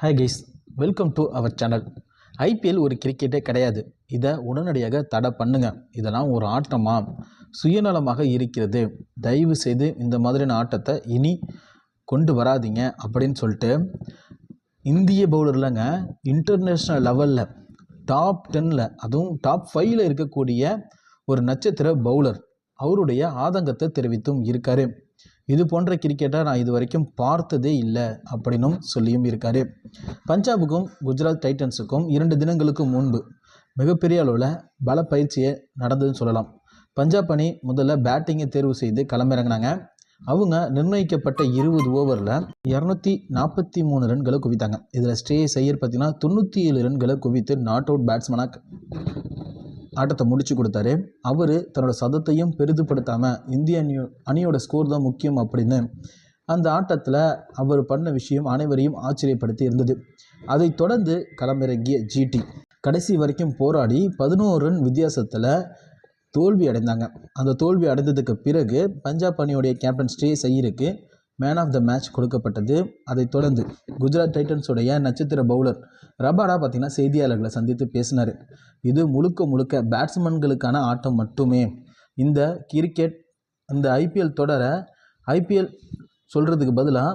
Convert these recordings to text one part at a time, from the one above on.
Hi guys welcome to our channel IPL ஒரு கிரிக்கெட்டே கிடையாது. இதை உடனடியாக தடை பண்ணுங்க. இதெல்லாம் ஒரு ஆட்டமா? சுயநலமாக இருக்கிறது. தயவு செய்து இந்த மாதிரியான ஆட்டத்தை இனி கொண்டு வராதீங்க அப்படின்னு சொல்லிட்டு இந்திய பவுலர்லங்க இன்டர்நேஷ்னல் லெவலில் டாப் டென்னில் அதுவும் டாப் ஃபைவ்ல இருக்கக்கூடிய ஒரு நட்சத்திர பவுலர் அவருடைய ஆதங்கத்தை தெரிவித்தும் இருக்காரு. இது போன்ற கிரிக்கெட்டை நான் இது வரைக்கும் பார்த்ததே இல்லை அப்படின்னும் சொல்லியும் இருக்கார். பஞ்சாபுக்கும் குஜராத் டைட்டன்ஸுக்கும் இரண்டு தினங்களுக்கு முன்பு மிகப்பெரிய அளவில் பல பயிற்சியை நடந்ததுன்னு சொல்லலாம். பஞ்சாப் அணி முதல்ல பேட்டிங்கை தேர்வு செய்து களமிறங்கினாங்க. அவங்க நிர்ணயிக்கப்பட்ட இருபது ஓவரில் இரநூத்தி நாற்பத்தி மூணு ரன்களை குவித்தாங்க. இதில் ஸ்டே செய்யர் பார்த்தீங்கன்னா தொண்ணூற்றி ஏழு ரன்களை குவித்து நாட் அவுட் பேட்ஸ்மனாக ஆட்டத்தை முடிச்சு கொடுத்தாரு. அவர் தன்னோட சதத்தையும் பெரிதுபடுத்தாமல் இந்திய அணி அணியோட ஸ்கோர் தான் முக்கியம் அப்படின்னு. அந்த ஆட்டத்தில் அவர் பண்ண விஷயம் அனைவரையும் ஆச்சரியப்படுத்தி இருந்தது. அதை தொடர்ந்து களமிறங்கிய ஜிடி கடைசி வரைக்கும் போராடி பதினோரு ரன் வித்தியாசத்தில் தோல்வி அடைந்தாங்க. அந்த தோல்வி அடைந்ததுக்கு பிறகு பஞ்சாப் அணியுடைய கேப்டன் ஸ்ரே செய்யிருக்கு மேன் ஆஃப் த மேட்ச் கொடுக்கப்பட்டது. அதைத் தொடர்ந்து குஜராத் டைட்டன்ஸுடைய நட்சத்திர பவுலர் ரபாடா பார்த்திங்கன்னா செய்தியாளர்களை சந்தித்து பேசினார். இது முழுக்க முழுக்க பேட்ஸ்மேன்களுக்கான ஆட்டம் மட்டுமே. இந்த கிரிக்கெட் இந்த ஐபிஎல் தொடரை ஐபிஎல் சொல்கிறதுக்கு பதிலாக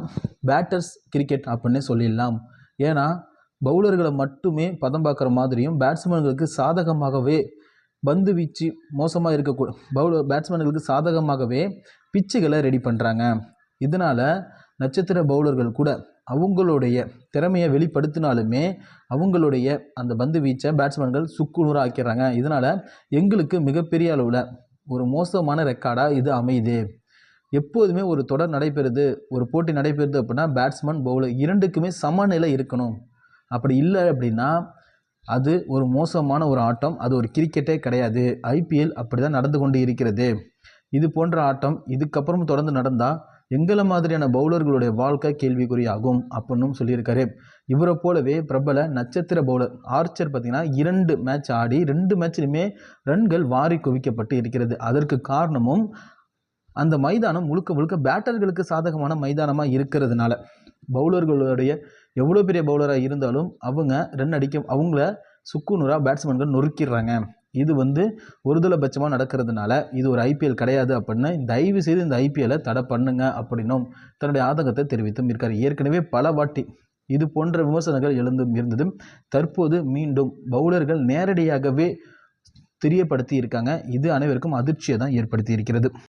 பேட்டர்ஸ் கிரிக்கெட் அப்படின்னே சொல்லிடலாம். ஏன்னா பவுலர்களை மட்டுமே பதம் பார்க்குற மாதிரியும் பேட்ஸ்மேன்களுக்கு சாதகமாகவே பந்து வீச்சு மோசமாக இருக்கக்கூட பவுலர் பேட்ஸ்மேன்களுக்கு சாதகமாகவே பிச்சுகளை ரெடி பண்ணுறாங்க இதனால் நட்சத்திர பவுலர்கள் கூட அவங்களுடைய திறமையை வெளிப்படுத்தினாலுமே அவங்களுடைய அந்த பந்து வீச்சை பேட்ஸ்மேன்கள் சுக்குநூறாக ஆக்கிடுறாங்க. இதனால் எங்களுக்கு மிகப்பெரிய அளவில் ஒரு மோசமான ரெக்கார்டாக இது அமையுது. எப்போதுமே ஒரு தொடர் நடைபெறுது ஒரு போட்டி நடைபெறுது அப்படின்னா பேட்ஸ்மேன் பவுலர் இரண்டுக்குமே சமநிலை இருக்கணும். அப்படி இல்லை அப்படின்னா அது ஒரு மோசமான ஒரு ஆட்டம் அது ஒரு கிரிக்கெட்டே கிடையாது. ஐபிஎல் அப்படி தான் நடந்து கொண்டு இருக்கிறது. இது போன்ற ஆட்டம் இதுக்கப்புறம் தொடர்ந்து நடந்தால் எங்களை மாதிரியான பவுலர்களுடைய வாழ்க்கை கேள்விக்குறியாகும் அப்படின்னு சொல்லியிருக்காரு. இவரை போலவே பிரபல நட்சத்திர பவுலர் ஆர்ச்சர் பார்த்திங்கன்னா இரண்டு மேட்ச் ஆடி ரெண்டு மேட்ச்லையுமே ரன்கள் வாரி குவிக்கப்பட்டு இருக்கிறது. அதற்கு காரணமும் அந்த மைதானம் முழுக்க முழுக்க பேட்டர்களுக்கு சாதகமான மைதானமாக இருக்கிறதுனால. பவுலர்களுடைய எவ்வளோ பெரிய பவுலராக இருந்தாலும் அவங்க ரன் அடிக்க அவங்கள சுக்குநூறாக பேட்ஸ்மேன்கள் நொறுக்கிடுறாங்க. இது வந்து ஒருதலைபட்சமாக நடக்கிறதுனால இது ஒரு ஐபிஎல் கிடையாது அப்படின்னு தயவு செய்து இந்த ஐபிஎல்லை தடை பண்ணுங்க அப்படின்னும் தன்னுடைய ஆதங்கத்தை தெரிவித்தும் இருக்கார். ஏற்கனவே பல வாட்டி இது போன்ற விமர்சனங்கள் எழுந்தும் இருந்ததும் தற்போது மீண்டும் பவுலர்கள் நேரடியாகவே தெரியப்படுத்தி இருக்காங்க. இது அனைவருக்கும் அதிர்ச்சியை தான் ஏற்படுத்தி இருக்கிறது.